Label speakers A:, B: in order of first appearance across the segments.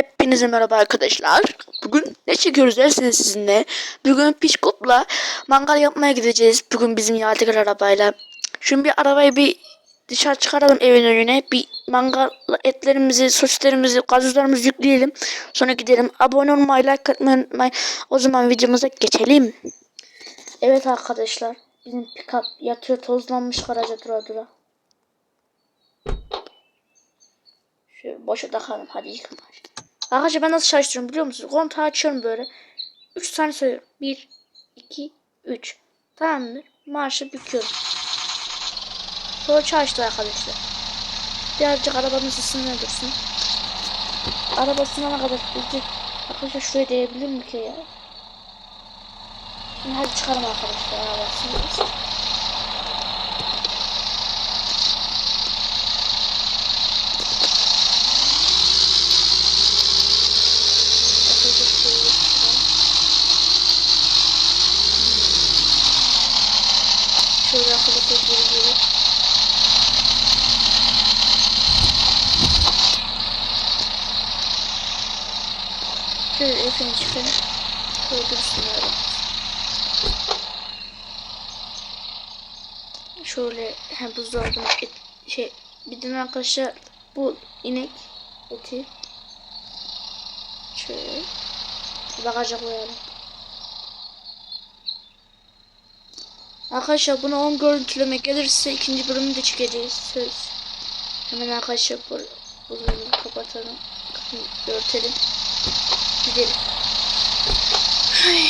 A: Hepinize merhaba arkadaşlar. Bugün ne çekiyoruz derseniz sizinle. Bugün Pişkot'la mangal yapmaya gideceğiz. Bugün bizim yadigar arabayla. Şimdi bir arabayı bir dışarı çıkaralım evin önüne. Bir mangal etlerimizi, sosislerimizi, gazozlarımızı yükleyelim. Sonra gidelim. Abone olmayı, like atmayı unutmayın. O zaman videomuza geçelim. Evet arkadaşlar. Bizim pick-up yatıyor tozlanmış garaja dura dura. Şöyle boşa takalım hadi yıkın bari. Arkadaşlar ben nasıl çalıştırıyorum biliyor musunuz? Kontağı açıyorum böyle. 3 tane sayıyorum. 1, 2, 3. Tamamdır. Marşı büküyorum. Sonra çalıştı arkadaşlar. Birazcık arabamız ısınma dursun. Araba ısınana kadar birazcık arkadaşlar şuraya değebilir mi ki ya? Şimdi hadi çıkalım arkadaşlar arabasını. Arkadaşlar şöyle çıkalım. Şöyle arkadaşlar geri geri. Şöyle efendim çıkalım. Şöyle dursun öyle. Şöyle hem buzdolabına et, şey bir de arkadaşlar bu inek eti şöyle bagaja koyalım. Arkadaşlar bunu 10 görüntüleme gelirse ikinci bölümü de çekeceğiz söz. Hemen arkadaşlar bu bölümü kapatalım. Kapıyı örtelim. Gidelim. Ay.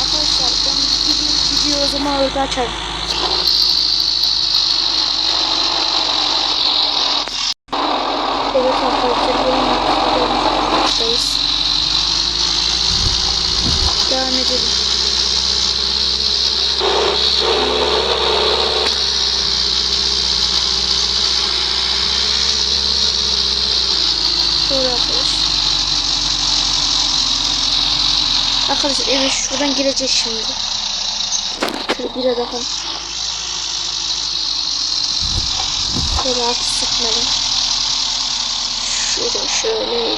A: Arkadaşlar ben gideyim zaman orada açarım. Evet arkadaşlar yeni videomuz Devam edelim. Şöyle arkadaş. Arkadaşlar evet şuradan gireceğiz şimdi. Şöyle bir daha. Şöyle artık sıkmadım. Şöyle şöyle.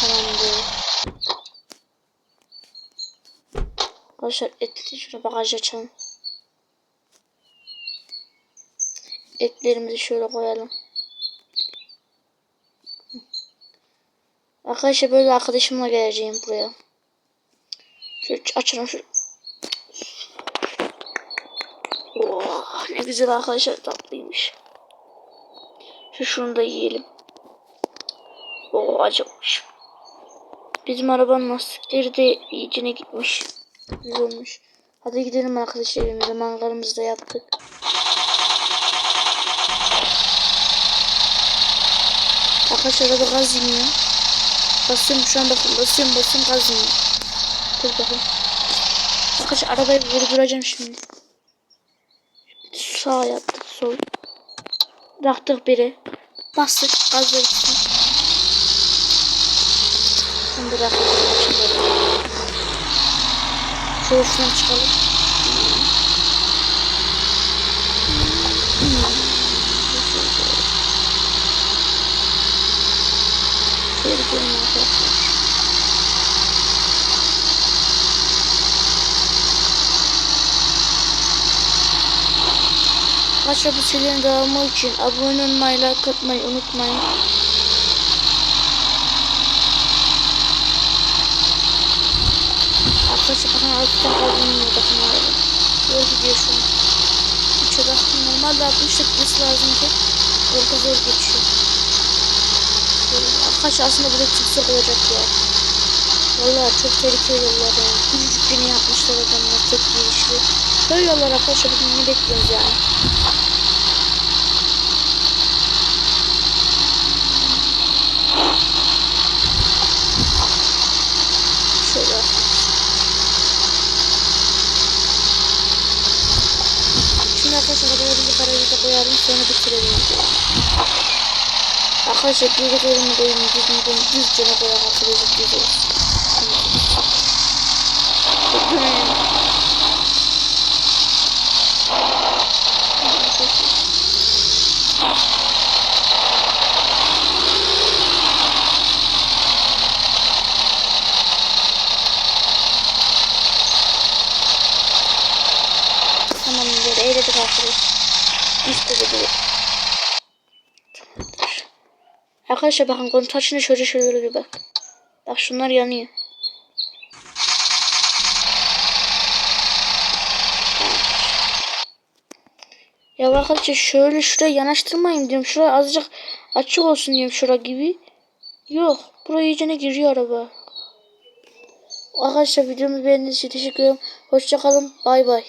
A: Tamamdır. Arkadaşlar etli şöyle bagaj açalım. Etlerimizi şöyle koyalım. Arkadaşlar böyle arkadaşımla geleceğim buraya. Şöyle açalım şu. Oh, ne güzel arkadaşlar tatlıymış. Şu şunu da yiyelim. Oh acımış. Bizim arabanın lastikleri de iyicine gitmiş. Güzel olmuş. Hadi gidelim arkadaşlar evimize. Mangalımızı da yaptık. Arkadaşlar araba gaz iniyor. Basıyorum şu an bakın basıyorum basıyorum gaz iniyor. Dur bakın. Arkadaşlar arabayı vurduracağım şimdi. Sağ yaptık sol. Bıraktık biri. Bastık gazla gitsin. Şimdi bıraktık. Şöyle şuradan çıkalım. Şöyle gidelim arkadaşlar. Arkadaşlar bu serinin devamı için abone olmayı, like atmayı unutmayın. Arkadaşlar bakın alttan kaldığını bakın abi. Böyle gidiyor şu an. Hiç odaklı normalde 60 gitmesi lazım ki. Orada zor geçiyor. Arkadaşlar aslında buraya çıksak olacak ya. Vallahi çok tehlikeli yollar yani. Küçücük beni yapmışlar adamlar tek girişli. Böyle yollar arkadaşlar bugün ne bekliyoruz yani. Şöyle. Garaja koyalım sonra bitirelim. Arkadaşlar geri koyun koyun düz mü koyun düz cana koyun arkadaşlar düz olsun. Tamam eğledik arkadaşlar. Tamamdır. Arkadaşlar bakın kontrol şimdi şöyle şöyle bir bak. Bak şunlar yanıyor. Ya arkadaşlar şöyle şuraya yanaştırmayayım diyorum. Şuraya azıcık açık olsun diyorum şura gibi. Yok. Buraya iyicene giriyor araba. Arkadaşlar videomu beğendiğiniz için teşekkür ederim. Hoşçakalın. Bay bay.